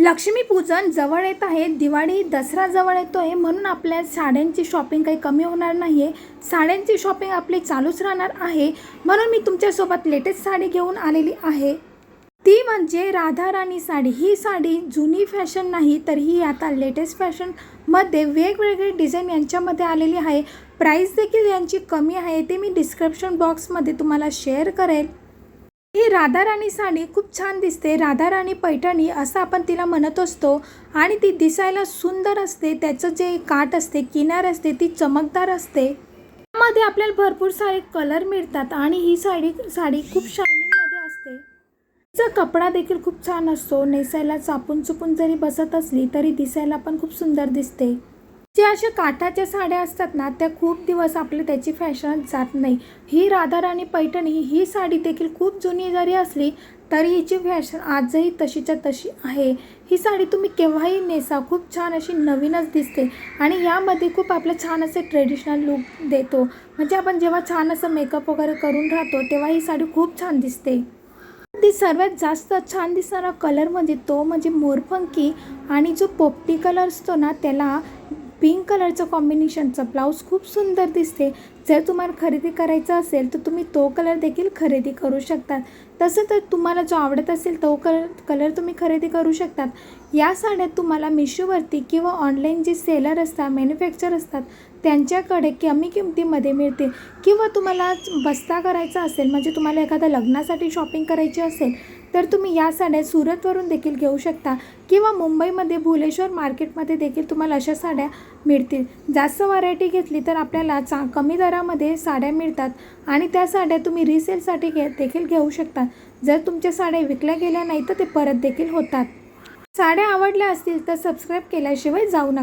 लक्ष्मीपूजन जवळ येत आहे. दिवाळी दसरा जवळ येतो आहे म्हणून आपल्या साड्यांची शॉपिंग काही कमी होणार नाही आहे साड्यांची शॉपिंग आपली चालूच राहणार आहे. म्हणून मी तुमच्यासोबत लेटेस्ट साडी घेऊन आलेली आहे. ती म्हणजे राधाराणी साडी. ही साडी जुनी फॅशन नाही तर ही आता लेटेस्ट फॅशनमध्ये वेगवेगळे डिझाईन यांच्यामध्ये आलेली आहे. प्राईस देखील यांची कमी आहे. ते मी डिस्क्रिप्शन बॉक्समध्ये तुम्हाला शेअर करेल. ही राधाराणी साडी खूप छान दिसते. राधाराणी पैठणी असं आपण तिला म्हणत असतो आणि ती दिसायला सुंदर असते. त्याचं जे काठ असते किनार असते ती चमकदार असते. त्यामध्ये आपल्याला भरपूर सारे कलर मिळतात आणि ही साडी साडी खूप शायनिंगमध्ये असते. तिचा कपडा देखील खूप छान असतो. नेसायला चापून चुपून जरी बसत असली तरी दिसायला पण खूप सुंदर दिसते. जे अशा काठाच्या साड्या असतात ना त्या खूप दिवस आपली त्याची फॅशन जात नाही. ही राधाराणी पैठणी ही साडी देखील खूप जुनी जरी असली तरी हिची फॅशन आजही तशीच्या तशी आहे. ही साडी तुम्ही केव्हाही नेसा खूप छान अशी नवीनच दिसते आणि यामध्ये खूप आपलं छान असे ट्रेडिशनल लुक देतो. म्हणजे आपण जेव्हा छान असं मेकअप वगैरे करून राहतो तेव्हा ही साडी खूप छान दिसते. ती सर्वात जास्त छान दिसणारा कलर म्हणजे तो म्हणजे मोरपंखी आणि जो पोपटी कलर असतो ना त्याला पिंक कलरचं कॉम्बिनेशनचं ब्लाऊज खूप सुंदर दिसते. जर तुम्हाला खरेदी करायचं असेल तर तुम्ही तो कलर देखील खरेदी करू शकतात. तसं तर तुम्हाला जो आवडत असेल तो कलर कलर तुम्ही खरेदी करू शकतात. या साड्या तुम्हाला मिशोवरती किंवा ऑनलाईन जे सेलर असतात मॅन्युफॅक्चर असतात त्यांच्याकडे कमी किमतीमध्ये मिळतील. किंवा तुम्हाला बस्ता करायचा असेल म्हणजे तुम्हाला एखाद्या लग्नासाठी शॉपिंग करायची असेल तर तुम्ही या साड्या सुरतवरून देखील घेऊ शकता. किंवा मुंबईमध्ये भुलेश्वर मार्केटमध्ये देखील तुम्हाला अशा साड्या मिळतील. जास्त व्हरायटी घेतली तर आपल्याला चा कमी दरा दरामध्ये साड्या मिळतात आणि त्या साड्या तुम्ही रिसेलसाठी घे देखील घेऊ शकता. जर तुमच्या साड्या विकल्या गेल्या नाही तर ते परत देखील होतात. साड्या आवडल्या असतील तर सबस्क्राईब केल्याशिवाय जाऊ नका.